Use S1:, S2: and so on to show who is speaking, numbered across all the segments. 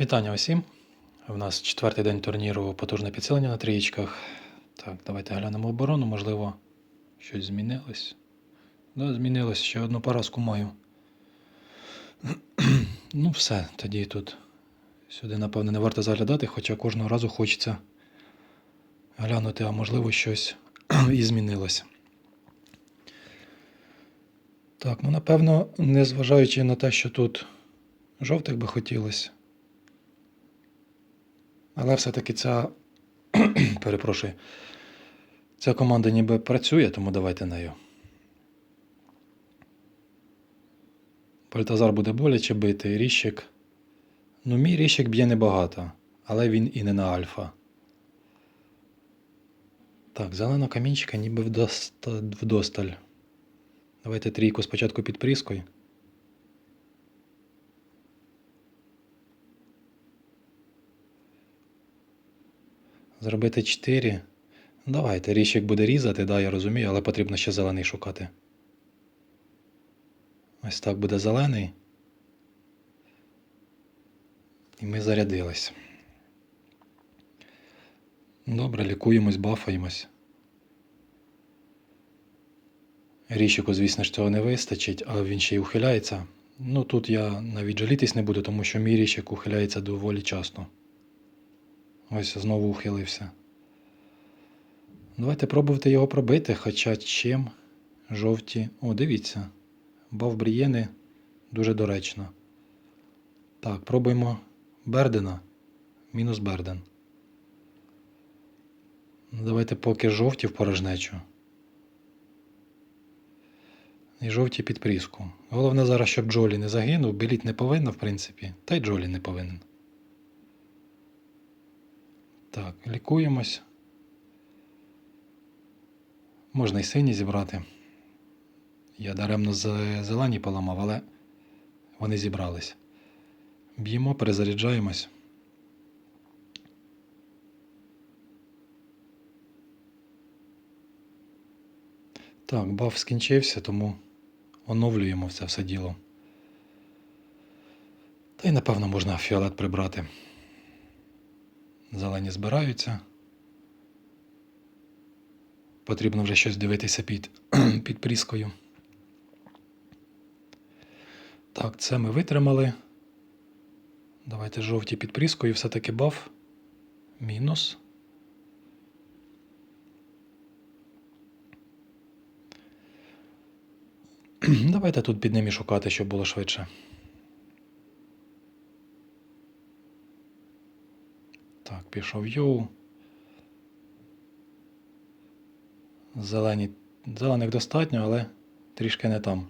S1: Вітання усім. У нас четвертий день турніру потужне підсилення на трієчках. Так, давайте глянемо оборону, можливо, щось змінилось. Да, змінилось, ще одну поразку маю. ну, все, тоді тут сюди, напевно, не варто заглядати, хоча кожного разу хочеться глянути, а можливо, щось і змінилося. Так, ну напевно, незважаючи на те, що тут жовтих би хотілося. Але все-таки ця. Перепрошую. Ця команда ніби працює, тому давайте нею. Бальтазар буде боляче бити, Ріщик. Ну, мій Ріщик б'є небагато, але він і не на альфа. Так, зелена камінчика ніби вдосталь. Давайте трійку спочатку під пріскою. Зробити 4. Давайте, ріщик буде різати, да, я розумію, але потрібно ще зелений шукати. Ось так буде зелений. І ми зарядились. Добре, лікуємось, бафаємось. Ріщику, звісно ж, цього не вистачить, а він ще й ухиляється. Ну тут я навіть жалітись не буду, тому що мій ріщик ухиляється доволі часто. Ось знову ухилився. Давайте пробувати його пробити, хоча чим жовті. О, дивіться. Бав брієни дуже доречно. Так, пробуємо Бердена. Мінус Берден. Ну, Давайте поки жовті в порожнечу. І жовті під пріску. Головне зараз, щоб Джолі не загинув, біліть не повинна, в принципі, та й Джолі не повинен. Так, лікуємось. Можна і сині зібрати. Я даремно зелені поламав, але вони зібрались. Б'ємо, перезаряджаємось. Так, баф скінчився, тому оновлюємо це все діло. Та й напевно можна фіолет прибрати. Зелені збираються. Потрібно вже щось дивитися під, під пріскою. Так, це ми витримали. Давайте жовті під пріскою, все-таки баф. Мінус. Давайте тут під ними шукати, щоб було швидше. Так, пішов йоу. Зелені. Зелених достатньо, але трішки не там.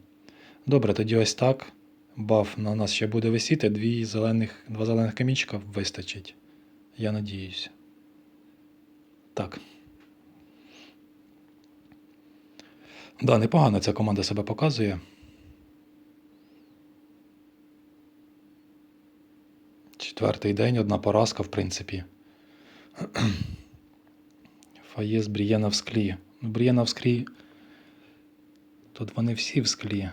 S1: Добре, тоді ось так. Баф на нас ще буде висіти, дві зелених, два зелених камінчика вистачить. Я надіюсь. Так. Да, непогано ця команда себе показує. Четвертий день, одна поразка, в принципі. Фаєс Брієна в склі. Ну, Брієна в склі. Тут вони всі в склі.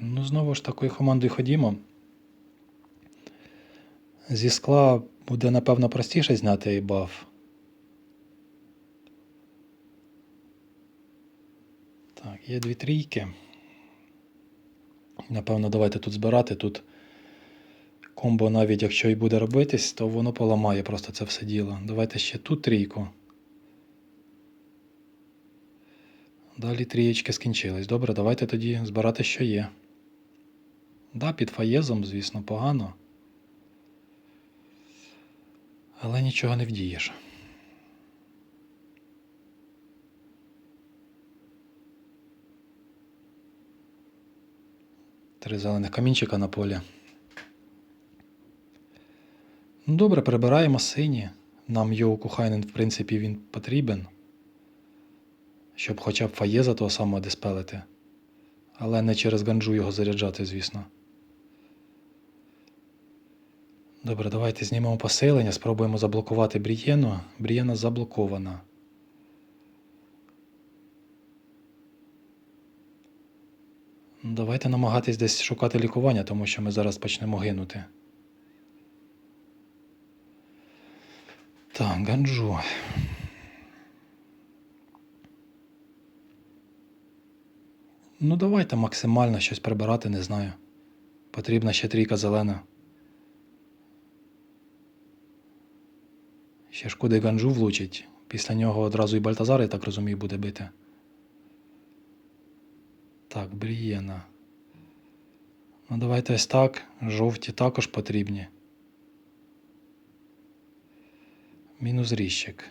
S1: Ну, знову ж такою командою ходімо. Зі скла буде, напевно, простіше зняти баф. Так, є дві трійки. Напевно, давайте тут збирати. Тут комбо, навіть якщо і буде робитись, то воно поламає просто це все діло. Давайте ще тут трійку. Далі трієчки скінчились. Добре, давайте тоді збирати, що є. Да, під фаєзом, звісно, погано. Але нічого не вдієш. Три зелених камінчика на полі. Ну, добре, прибираємо сині. Нам Йоу Кухайнен, в принципі, він потрібен. Щоб хоча б фаєза того самого диспелити. Але не через ганджу його заряджати, звісно. Добре, давайте знімемо посилення, спробуємо заблокувати Брієну. Брієна заблокована. Давайте намагатись десь шукати лікування, тому що ми зараз почнемо гинути. Так, ганджу. Ну, давайте максимально щось прибирати, не знаю. Потрібна ще трійка зелена. Ще ж куди ганджу влучить. Після нього одразу і Бальтазар, я так розумію, буде бити. Так, Брієна. Ну, давайте ось так. Жовті також потрібні. Мінус ріщик.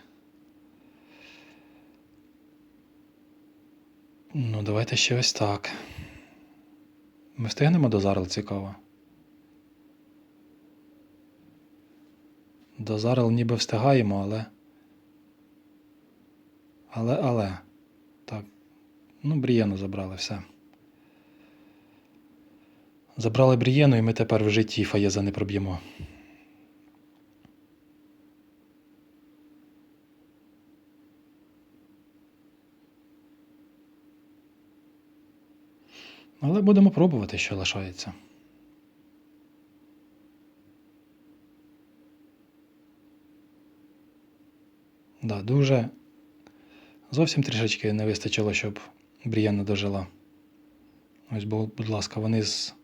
S1: Ну, давайте ще ось так. Ми встигнемо до Зарел цікаво. До Зарел ніби встигаємо, але. Але, але. Так. Ну, Брієну забрали все. Забрали Брієну, і ми тепер в житті Фаєза не проб'ємо. Але будемо пробувати, що лишається. Да, дуже. Зовсім трішечки не вистачило, щоб Брієна дожила. Ось, бу- будь ласка, вони з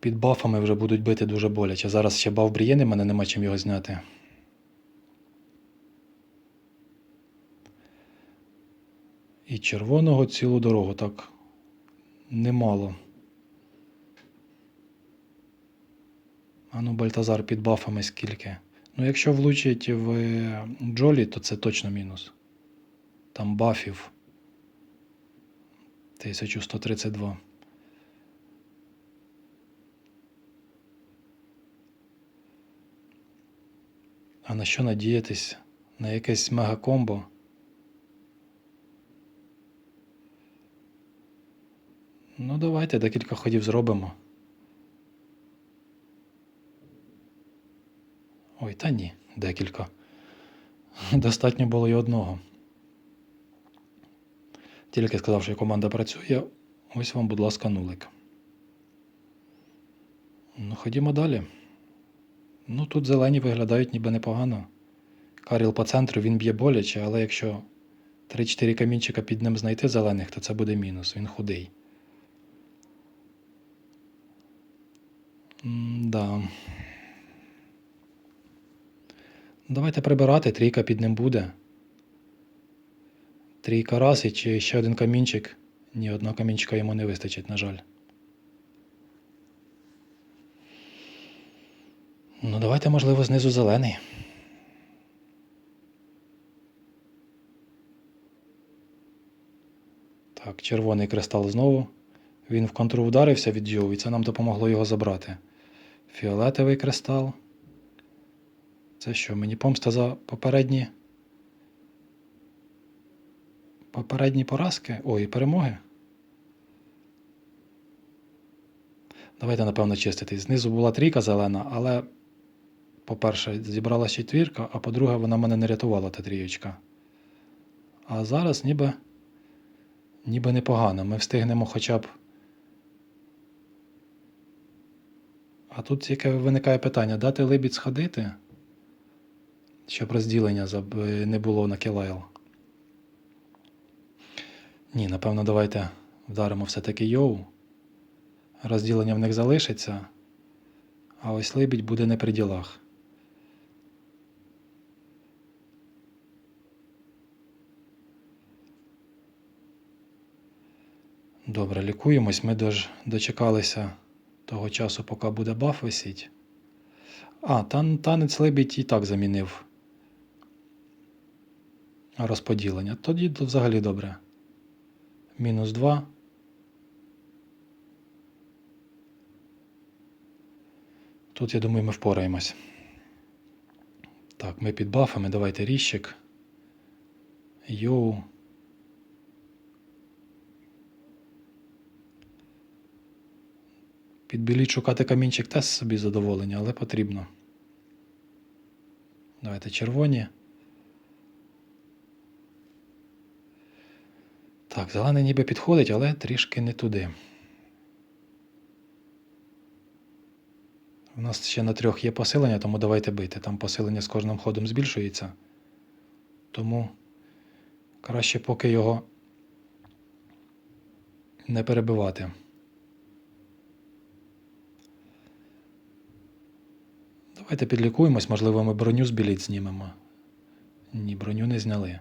S1: під бафами вже будуть бити дуже боляче. Зараз ще баф Брієни, мене нема чим його зняти. І червоного цілу дорогу так немало. А ну, Бальтазар під бафами скільки. Ну, якщо влучить в Джолі, то це точно мінус. Там бафів 1132. А на що надіятись? На якесь мегакомбо? Ну, давайте декілька ходів зробимо. Ой, та ні, декілька. Достатньо було й одного. Тільки сказав, що команда працює. Ось вам, будь ласка, нулик. Ну, ходімо далі. Ну, тут зелені виглядають ніби непогано. Каріл по центру він б'є боляче, але якщо 3-4 камінчика під ним знайти зелених, то це буде мінус. Він худий. Да. Давайте прибирати, трійка під ним буде. Трійка раз і чи ще один камінчик. Ні одного камінчика йому не вистачить, на жаль. Ну, давайте, можливо, знизу зелений. Так, червоний кристал знову. Він в контру вдарився від Йоу, і це нам допомогло його забрати. Фіолетовий кристал. Це що, мені помста за попередні. Попередні поразки? Ой, перемоги. Давайте, напевно, чиститись. Знизу була трійка зелена, але, по-перше, зібралася четвірка, а по-друге, вона мене не рятувала, та трієчка. А зараз ніби, ніби непогано. Ми встигнемо хоча б. А тут яке виникає питання: дати либідь сходити, щоб розділення не було на кілайл. Ні, напевно, давайте вдаримо все-таки йоу. Розділення в них залишиться, а ось либідь буде не при ділах. Добре, лікуємось. Ми дож, дочекалися того часу, поки буде баф висіть. А, тан, танець лебідь і так замінив розподілення. Тоді то взагалі добре. Мінус 2. Тут, я думаю, ми впораємось. Так, ми під бафами. Давайте ріщик. Йоу. Підбіліть шукати камінчик теж собі задоволення, але потрібно. Давайте червоні. Так, зелений ніби підходить, але трішки не туди. У нас ще на трьох є посилення, тому давайте бити. Там посилення з кожним ходом збільшується. Тому краще поки його не перебивати. Давайте підлікуємось, можливо, ми броню з біліт знімемо. Ні, броню не зняли.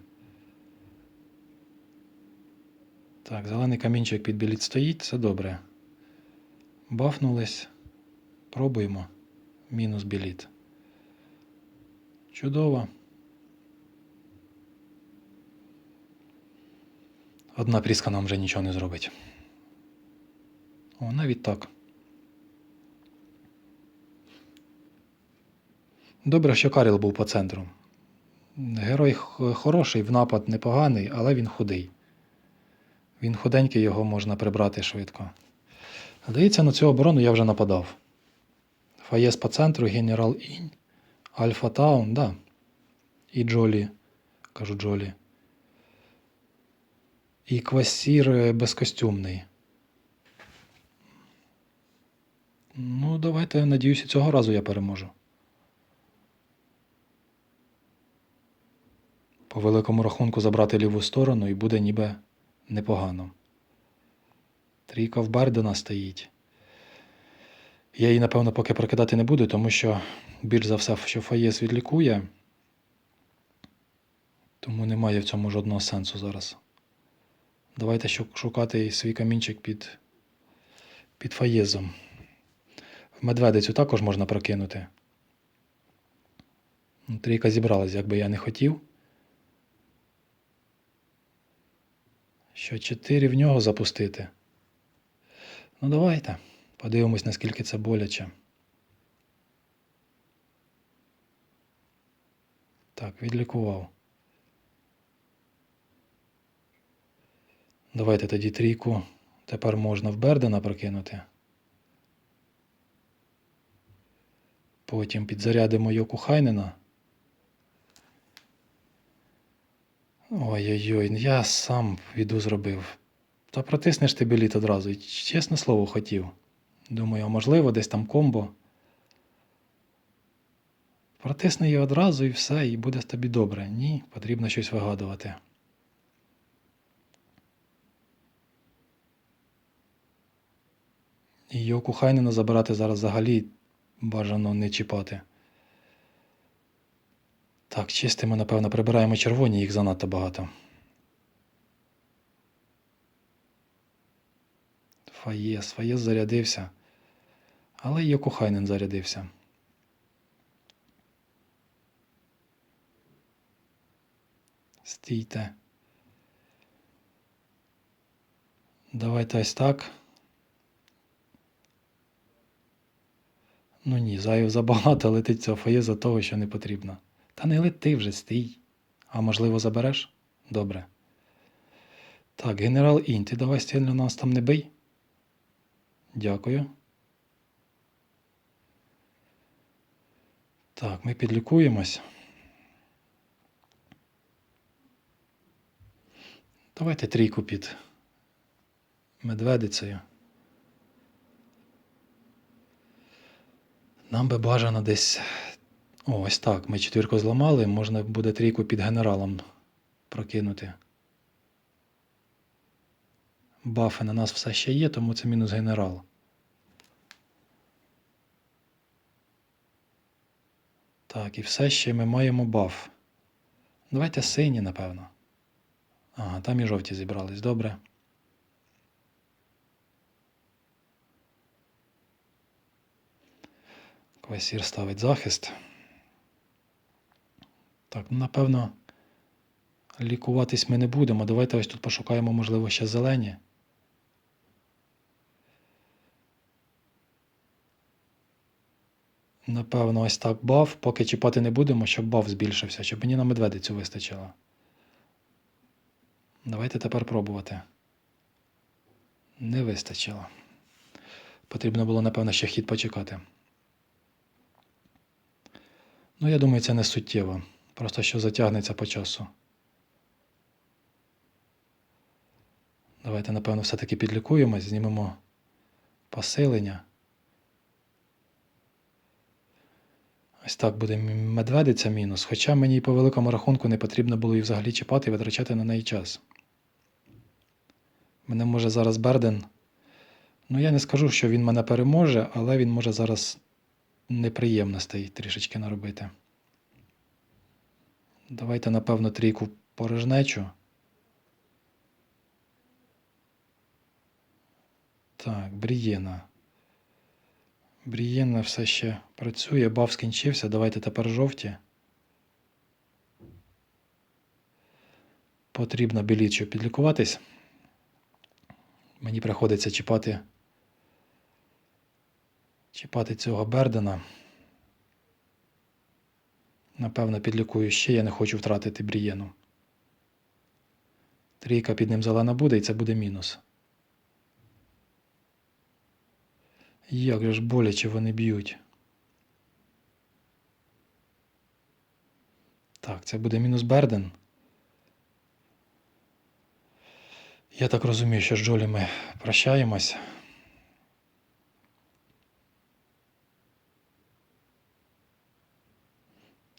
S1: Так, зелений камінчик під біліт стоїть, це добре. Бафнулись. Пробуємо. Мінус біліт. Чудово. Одна пріска нам вже нічого не зробить. О, навіть так. Добре, що Каріл був по центру. Герой хороший, в напад непоганий, але він худий. Він худенький, його можна прибрати швидко. Здається, на цю оборону я вже нападав. Фаєс по центру, генерал Інь, Альфа Таун, да. І Джолі, кажу Джолі. І квасір е, безкостюмний. Ну, давайте, надіюся, цього разу я переможу. По великому рахунку забрати ліву сторону і буде ніби непогано. Трійка в Бердена стоїть. Я її, напевно, поки прокидати не буду, тому що більш за все, що Фаєс відлікує, тому немає в цьому жодного сенсу зараз. Давайте шукати свій камінчик під, під Фаєзом. В медведицю також можна прокинути. Ну, Трійка зібралась, як би я не хотів. Що 4 в нього запустити. Ну, давайте. Подивимось, наскільки це боляче. Так, відлікував. Давайте тоді трійку. Тепер можна в Бердена прокинути. Потім підзарядимо Йоку Хайнена. Ой-ой-ой, я сам віду зробив. Та протиснеш ти біліт одразу. Чесне слово хотів. Думаю, а можливо, десь там комбо. Протисни її одразу і все, і буде тобі добре. Ні, потрібно щось вигадувати. І Йоку Хайнена забирати зараз взагалі бажано не чіпати. Так, чистимо, напевно, прибираємо червоні, їх занадто багато. Фаєс, Фаєс зарядився. Але і Йокухайнен зарядився. Стійте. Давайте ось так. Ну ні, зайв забагато летить цього Фаєза того, що не потрібно. Та не лети вже, стій. А можливо, забереш? Добре. Так, генерал Інь, ти давай сильно нас там не бий. Дякую. Так, ми підлікуємось. Давайте трійку під медведицею. Нам би бажано десь. Ось так. Ми четвірку зламали, можна буде трійку під генералом прокинути. Бафи на нас все ще є, тому це мінус генерал. Так, і все ще ми маємо баф. Давайте сині, напевно. Ага, там і жовті зібрались, добре. Квасір ставить захист. Так, ну, напевно, лікуватись ми не будемо. Давайте ось тут пошукаємо, можливо, ще зелені. Напевно, ось так баф, поки чіпати не будемо, щоб баф збільшився, щоб мені на медведицю вистачило. Давайте тепер пробувати. Не вистачило. Потрібно було, напевно, ще хід почекати. Ну, я думаю, це не суттєво. Просто що затягнеться по часу. Давайте, напевно, все-таки підлікуємось, знімемо посилення. Ось так буде медведиця мінус. Хоча мені по великому рахунку не потрібно було її взагалі чіпати і витрачати на неї час. Мене може зараз Берден. Ну, я не скажу, що він мене переможе, але він може зараз неприємностей трішечки наробити. Давайте, напевно, трійку порожнечу. Так, Брієна. Брієна все ще працює, баф скінчився. Давайте тепер жовті. Потрібно біліт, щоб підлікуватись. Мені приходиться чіпати, чіпати цього Бердена. Напевно, підлікую ще, я не хочу втратити Брієну. Трійка під ним зелена буде, і це буде мінус. Як же ж боляче вони б'ють. Так, це буде мінус Берден. Я так розумію, що з Джолі ми прощаємось.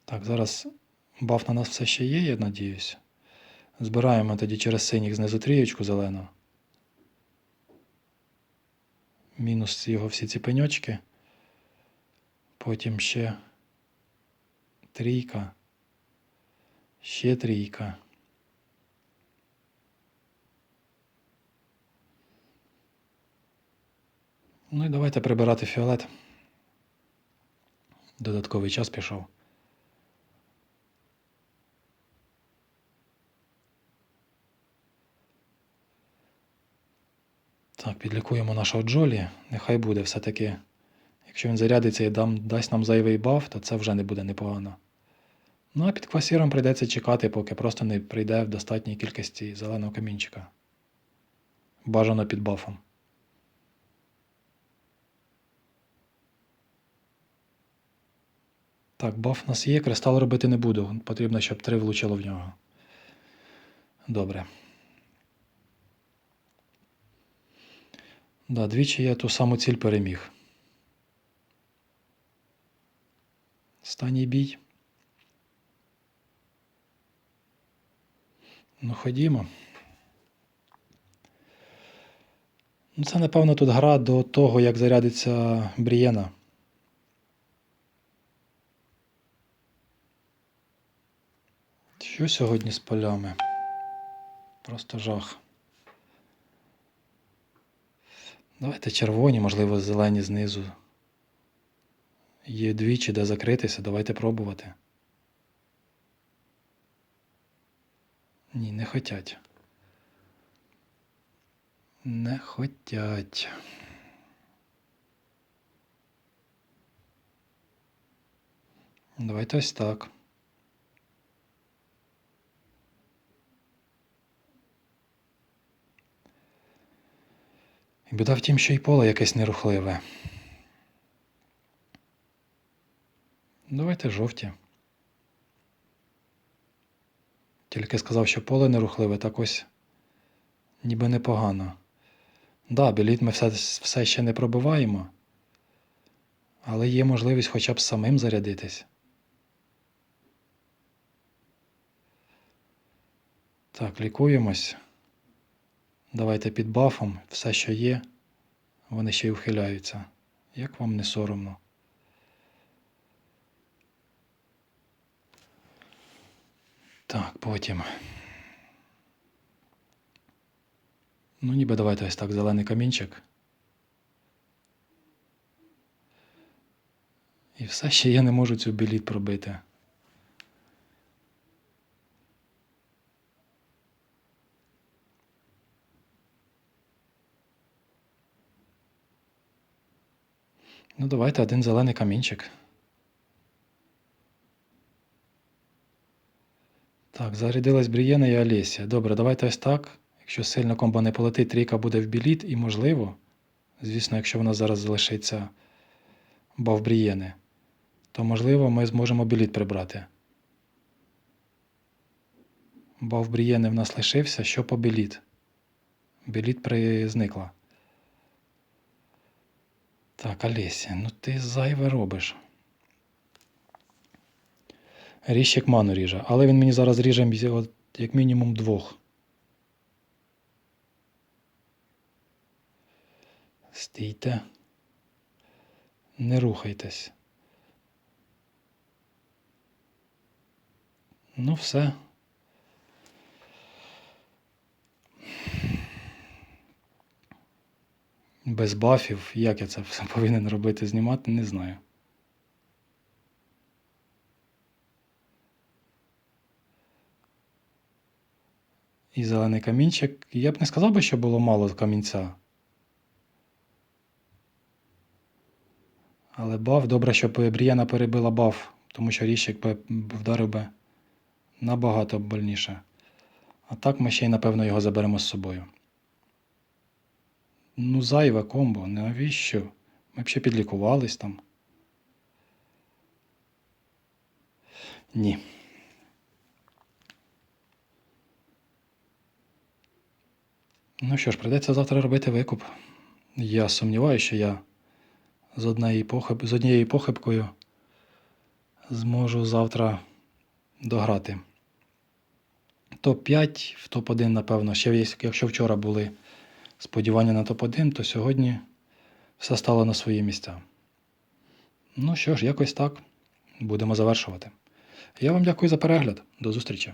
S1: Так, зараз баф на нас все ще є, я надіюсь. Збираємо тоді через синіх знизу трієчку зелену. Мінус його всі ці пеньочки. Потім ще трійка. Ще трійка. Ну і давайте прибирати фіолет. Додатковий час пішов. Так, підлікуємо нашого Джолі. Нехай буде все-таки. Якщо він зарядиться і дам, дасть нам зайвий баф, то це вже не буде непогано. Ну а під квасіром прийдеться чекати, поки просто не прийде в достатній кількості зеленого камінчика. Бажано під бафом. Так, баф у нас є, кристал робити не буду. Потрібно, щоб три влучило в нього. Добре. Да, двічі я ту саму ціль переміг. Останній бій. Ну, ходімо. Ну, це, напевно, тут гра до того, як зарядиться Брієна. Що сьогодні з полями? Просто жах. Давайте червоні, можливо, зелені знизу. Є двічі, де закритися, давайте пробувати. Ні, не хотять. Не хотять. Давайте ось так. І біда в тім, що і поле якесь нерухливе. Давайте жовті. Тільки сказав, що поле нерухливе, так ось ніби непогано. Да, біліт ми все, все ще не пробиваємо, але є можливість хоча б самим зарядитись. Так, лікуємось. Давайте під бафом все, що є, вони ще й ухиляються. Як вам не соромно? Так, потім. Ну, ніби давайте ось так зелений камінчик. І все ще я не можу цю біліт пробити. Ну, давайте один зелений камінчик. Так, зарядилась Брієна і Олеся. Добре, давайте ось так. Якщо сильно комбо не полетить, трійка буде в біліт і можливо, звісно, якщо вона зараз залишиться бав Брієни, то можливо ми зможемо біліт прибрати. Бав Брієни в нас лишився, що по біліт. Біліт при... зникла. Так, Олеся, ну ти зайве робиш. Ріжчик ману ріже, але він мені зараз ріже от як мінімум двох. Стійте. Не рухайтесь. Ну, все. Без бафів, як я це все повинен робити, знімати, не знаю. І зелений камінчик. Я б не сказав би, що було мало камінця. Але баф, добре, що Брієна перебила баф, тому що ріщик би вдарив би набагато больніше. А так ми ще й, напевно, його заберемо з собою. Ну, зайве комбо, навіщо? Ми б ще підлікувались там. Ні. Ну що ж, прийдеться завтра робити викуп. Я сумніваюся, що я з, похиб... з однією похибкою зможу завтра дограти. Топ-5 в топ-1, напевно. Ще якщо вчора були сподівання на топ-1, то сьогодні все стало на свої місця. Ну що ж, якось так. Будемо завершувати. Я вам дякую за перегляд. До зустрічі.